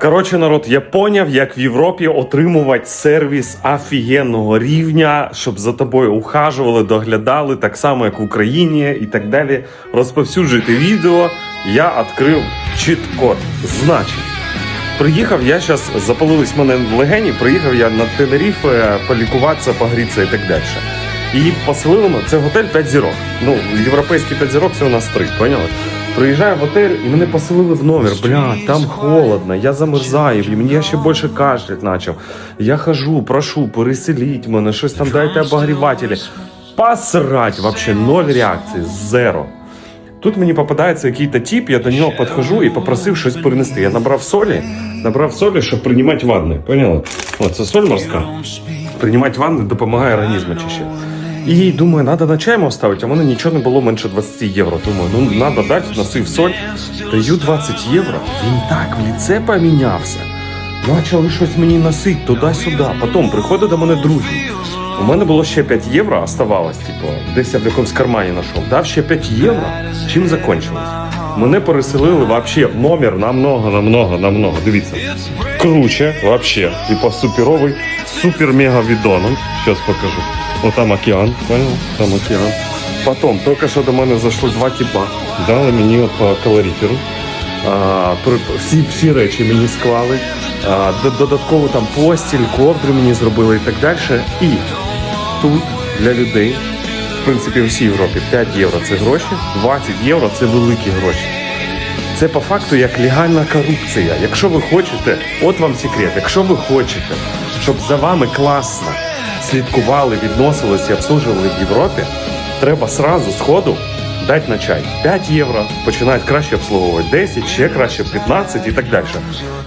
Коротше, народ, я поняв, як в Європі отримувати сервіс офігенного рівня, щоб за тобою ухажували, доглядали, так само, як в Україні і так далі. Розповсюджуйте відео. Я відкрив чіт-код. Значить, приїхав я зараз, запалились в мене легені, приїхав я на Тенеріфе полікуватися, погрітися і так далі. І поселили мене, це готель 5 зірок. Ну, європейський 5 зірок це у нас 3, поняли? Приїжджаю в готель і мене поселили в номер. Бля, там холодно, я замерзаю, і мені ще більше кашлять почав. Я хожу, прошу, переселіть мене, щось там дайте обогрівателі. Посрать, вообще ноль реакції, зеро. Тут мені попадається якийсь тип, я до нього підходжу і попросив щось перенести. Я набрав солі, набрав солі, щоб приймати ванни. Поняли? О, це соль морська. Приймати ванни допомагає організму очищати. І думаю, треба на чай мав ставити, а в мене нічого не було менше 20 євро. Думаю, ну треба дати, носив соль. Даю 20 євро. Він так в ліце помінявся. Почали щось мені носити туди-сюди. Потім приходить до мене друзі. У мене було ще 5 євро, оставалось, типу, десь я в якомусь кармані знайшов. Дав ще 5 євро. Чим закінчилось? Мене переселили вообще в номер намного, намного, намного. Дивіться. Круче, вообще. Типа суперовий, супер-мега відоном. Сейчас покажу. О, там океан, понял? Там океан. Потім, тільки що до мене зайшли два типа. Дали мені по калоріферу. А, при- всі, всі речі мені склали. А, додатково там постіль, ковдри мені зробили і так далі. І тут для людей, в принципі, в Європі 5 євро це гроші, 20 євро це великі гроші. Це по факту як легальна корупція. Якщо ви хочете, от вам секрет, якщо ви хочете, щоб за вами класно слідкували, відносилися і обслужували в Європі, треба сразу сходу дати на чай. 5 євро починають краще обслуговувати, 10, ще краще 15 і так далі.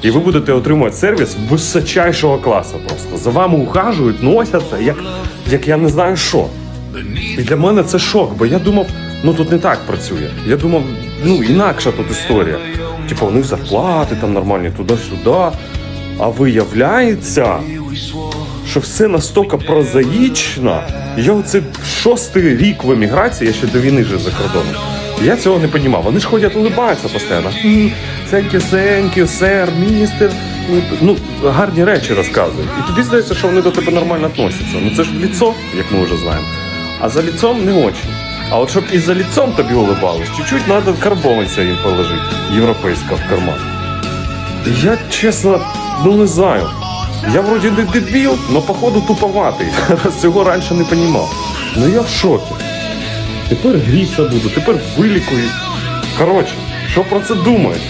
І ви будете отримувати сервіс височайшого класу просто. За вами ухажують, носяться, як, як я не знаю що. І для мене це шок, бо я думав, ну тут не так працює. Я думав, ну інакша тут історія. Типу, у них зарплати там нормальні туди-сюди. А виявляється, що все настільки прозаїчно. Я оце шостий рік в еміграції, я ще до війни жив за кордоном. Я цього не розумів. Вони ж ходять, улибаються постійно. Сенькі, сенькі, сер, містер. Ну, гарні речі розказують. І тобі здається, що вони до тебе нормально відносяться. Ну це ж ліцо, як ми вже знаємо. А за лицом не очень. А от щоб і за лицом тобі улибались, чуть-чуть треба карбованця їм положити, європейська в карман. Я чесно, ну не знаю. Я вроді не дебіл, но походу туповатий. Раз цього раніше не понімав. Ну я в шокі. Тепер гріться буду, тепер вилікуюсь. Коротше, що про це думаєте?